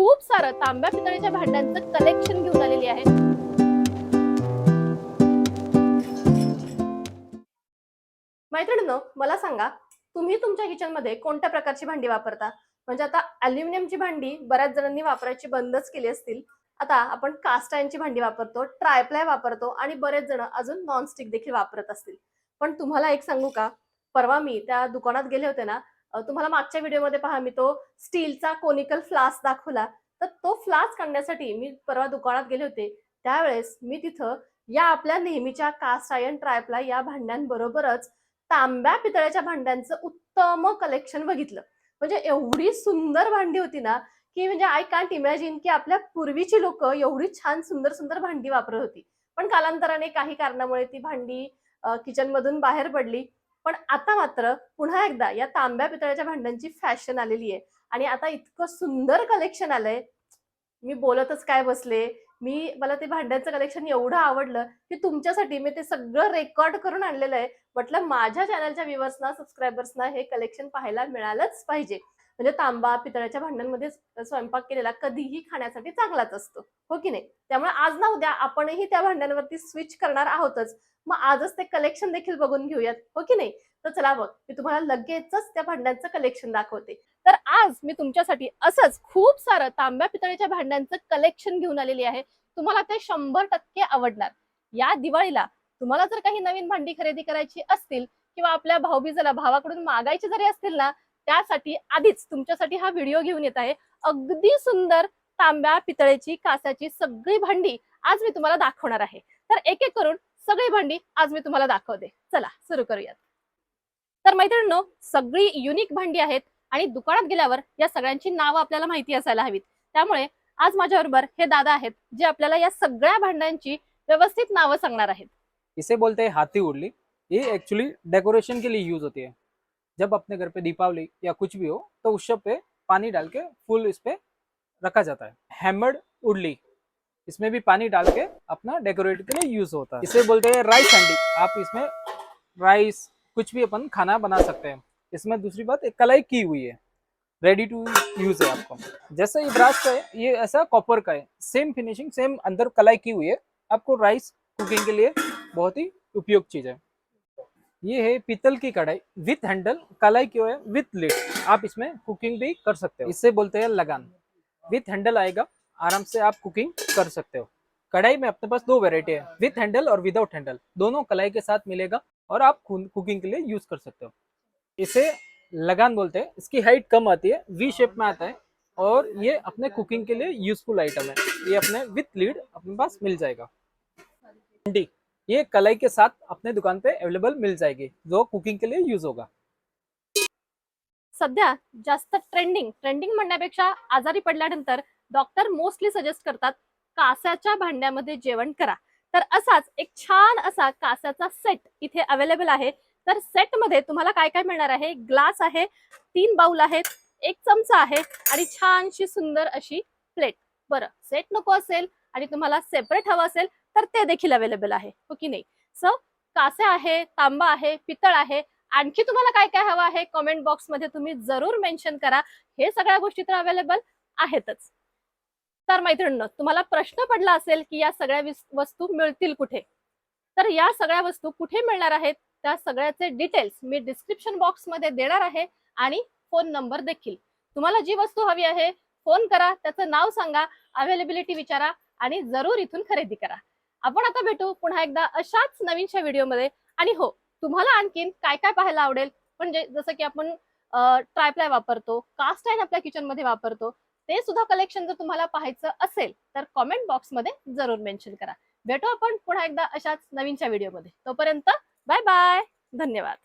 खूप सारं तांब्या पितळेच्या भांड्यांचं कलेक्शन घेऊन आलेली आहे. मैत्रिणीनो मला सांगा तुम्ही तुमच्या किचनमध्ये कोणत्या प्रकारची भांडी वापरता? म्हणजे आता अल्युमिनियमची भांडी बऱ्याच जणांनी वापरायची बंदच केली असतील. आता आपण कास्टायनची भांडी वापरतो ट्रायप्लाय वापरतो आणि बरेच जण अजून नॉनस्टिक देखील वापरत असतील. पण तुम्हाला एक सांगू का? परवा मी त्या दुकानात गेले होते ना तुम्हाला मागच्या व्हिडिओमध्ये पहा मी तो स्टीलचा कोनिकल फ्लास्क दाखवला. तर तो फ्लास्क काढण्यासाठी मी परवा दुकानात गेले होते. त्यावेळेस मी तिथं या आपल्या नेहमीच्या कास्ट आयन ट्रायपला या भांड्यांबरोबरच तांब्या पितळ्याच्या भांड्यांचं उत्तम कलेक्शन बघितलं. म्हणजे एवढी सुंदर भांडी होती ना की म्हणजे आय कांट इमॅजिन की आपल्या पूर्वीची लोक एवढी छान सुंदर सुंदर भांडी वापरत होती. पण कालांतराने काही कारणामुळे ती भांडी किचन मधून बाहेर पडली. पण आता मात्र पुन्हा एकदा या तांब्या पितळ्याच्या भांड्यांची फॅशन आलेली आहे. आणि आता इतकं सुंदर कलेक्शन आलंय. मी बोलतच काय बसले? मी मला ते भांड्यांचं कलेक्शन एवढं आवडलं की तुमच्यासाठी मी ते सगळं रेकॉर्ड करून आणलेलं आहे. म्हटलं माझ्या चॅनलच्या व्ह्युअर्सना सबस्क्रायबर्सना हे कलेक्शन पाहायला मिळालंच पाहिजे. म्हणजे तांबा पितळ्याच्या भांड्यांमध्ये स्वयंपाक केलेला कधीही खाण्यासाठी चांगलाच असतो. हो की नाही? त्यामुळे आज ना उद्या आपणही त्या भांड्यांवरती स्विच करणार आहोतच. मग आजच ते कलेक्शन देखील बघून घेऊयात. हो की नाही? तर चला बघ मी तुम्हाला लगेचच त्या भांड्यांचं कलेक्शन दाखवते. तर आज मी तुमच्यासाठी असंच खूप सारं तांब्या पितळेच्या भांड्यांचं कलेक्शन घेऊन आलेली आहे. तुम्हाला ते शंभर टक्के आवडणार. या दिवाळीला तुम्हाला जर काही नवीन भांडी खरेदी करायची असतील किंवा आपल्या भाऊबीजेला भावाकडून मागायची जरी असतील ना त्यासाठी आधीच तुमच्यासाठी हा व्हिडिओ घेऊन येत आहे. अगदी सुंदर तांब्या पितळेची कासाची सगळी भांडी आज मी तुम्हाला दाखवणार आहे. तर एक एक करून सगळी भांडी आज मी तुम्हाला दाखवते. चला सुरू करूयात. तर मैत्रिणींनो सगळी युनिक भांडी आहेत आणि दुकानात गेल्यावर या सगळ्यांची नावं आपल्याला माहिती असायला हवीत. त्यामुळे आज माझ्याबरोबर हे दादा आहेत जे आपल्याला या सगळ्या भांड्यांची व्यवस्थित नावं सांगणार आहेत. इसे बोलते हैं हाथी ही ये एक्चुअली डेकोरेशन के लिए यूज होती है. जब अपने घर पे दीपावली या कुछ भी हो तो उस सब पे पानी डाल के फुल इस पे रखा जाता है। हैमर्ड उर्ली, इसमें भी पानी डाल के अपना डेकोरेट के लिए यूज़ होता है। इसे बोलते हैं राइस हैंडी। आप इसमें राइस, कुछ भी अपन खाना बना सकते हैं। इसमें दूसरी बात, एक कलाई की हुई है। रेडी टू यूज़ है आपको। जैसे ये ब्रास का है, ये ऐसा कॉपर का है। सेम फिनिशिंग सेम अंदर कलाई की हुई है। आपको राइस कुकिंग के लिए बहुत ही उपयोग चीज़ है। ये है पीतल की कढ़ाई विथ हैंडल कलाई क्यों है विथ लिड आप इसमें कुकिंग भी कर सकते हो। इससे बोलते हैं लगान। विथ हैंडल आएगा, आराम से आप कुकिंग कर सकते हो। कढ़ाई में अपने पास दो वेराइटी है विथ हैंडल और विदाउट हैंडल दोनों कलाई के साथ मिलेगा और आप कुकिंग के लिए यूज़ कर सकते हो। इसे लगान बोलते हैं। इसकी हाइट कम आती है वी शेप में आता है और ये अपने कुकिंग के लिए यूजफुल आइटम है। ये अपने विथ लीड अपने पास मिल जाएगा। हंडी ये कलाई के साथ अपने दुकान पे अवेलेबल मिल जाएगी जो कुकिंग के लिए यूज होगा। सध्या जास्त ट्रेंडिंग ट्रेंडिंग म्हणण्यापेक्षा आजारी पडल्यानंतर डॉक्टर मोस्टली सजेस्ट करतात कासाच्या भांड्यामध्ये जेवण करा. तर असाच एक छान असा कासाचा सेट इथे अवेलेबल आहे. तर सेटमध्ये तुम्हाला काय काय मिळणार आहे? ग्लास आहे तीन बाउल आहेत एक चमचा आहे आणि छानशी सुंदर अशी प्लेट बरं सेट नको असेल आणि तुम्हाला सेपरेट हवं असेल तर ते देखील अवेलेबल आहे. हो की नाही? सो कासे आहे तांबा आहे पितळ आहे आणखी तुम्हाला काय काय हवं आहे? कमेंट बॉक्समध्ये तुम्ही जरूर मेन्शन करा. हे सगळ्या गोष्टी तर अवेलेबल आहेतच. तर मैत्रिणींनो तुम्हाला प्रश्न पडला असेल की या सगळ्या वस्तू मिळतील कुठे? तर या सगळ्या वस्तू कुठे मिळणार आहेत? त्या सगळ्याचे डिटेल्स मी डिस्क्रिप्शन बॉक्समध्ये देणार आहे आणि फोन नंबर देखील. तुम्हाला जी वस्तू हवी आहे फोन करा त्याचं नाव सांगा अवेलेबिलिटी विचारा आणि जरूर इथून खरेदी करा. आपण आता भेटू पुन्हा एकदा अशाच नवीनशा व्हिडिओमध्ये. आणि हो तुम्हाला आणखीन काय काय पाहायला आवडेल? म्हणजे जसं की आपण ट्रायप्लाय वापरतो कास्ट आयन आपल्या किचनमध्ये वापरतो ते सुद्धा कलेक्शन जर तुम्हाला पाहायचं असेल तर कॉमेंट बॉक्समध्ये जरूर मेन्शन करा. भेटू आपण पुन्हा एकदा अशाच नवीनच्या व्हिडिओमध्ये. तोपर्यंत बाय बाय धन्यवाद.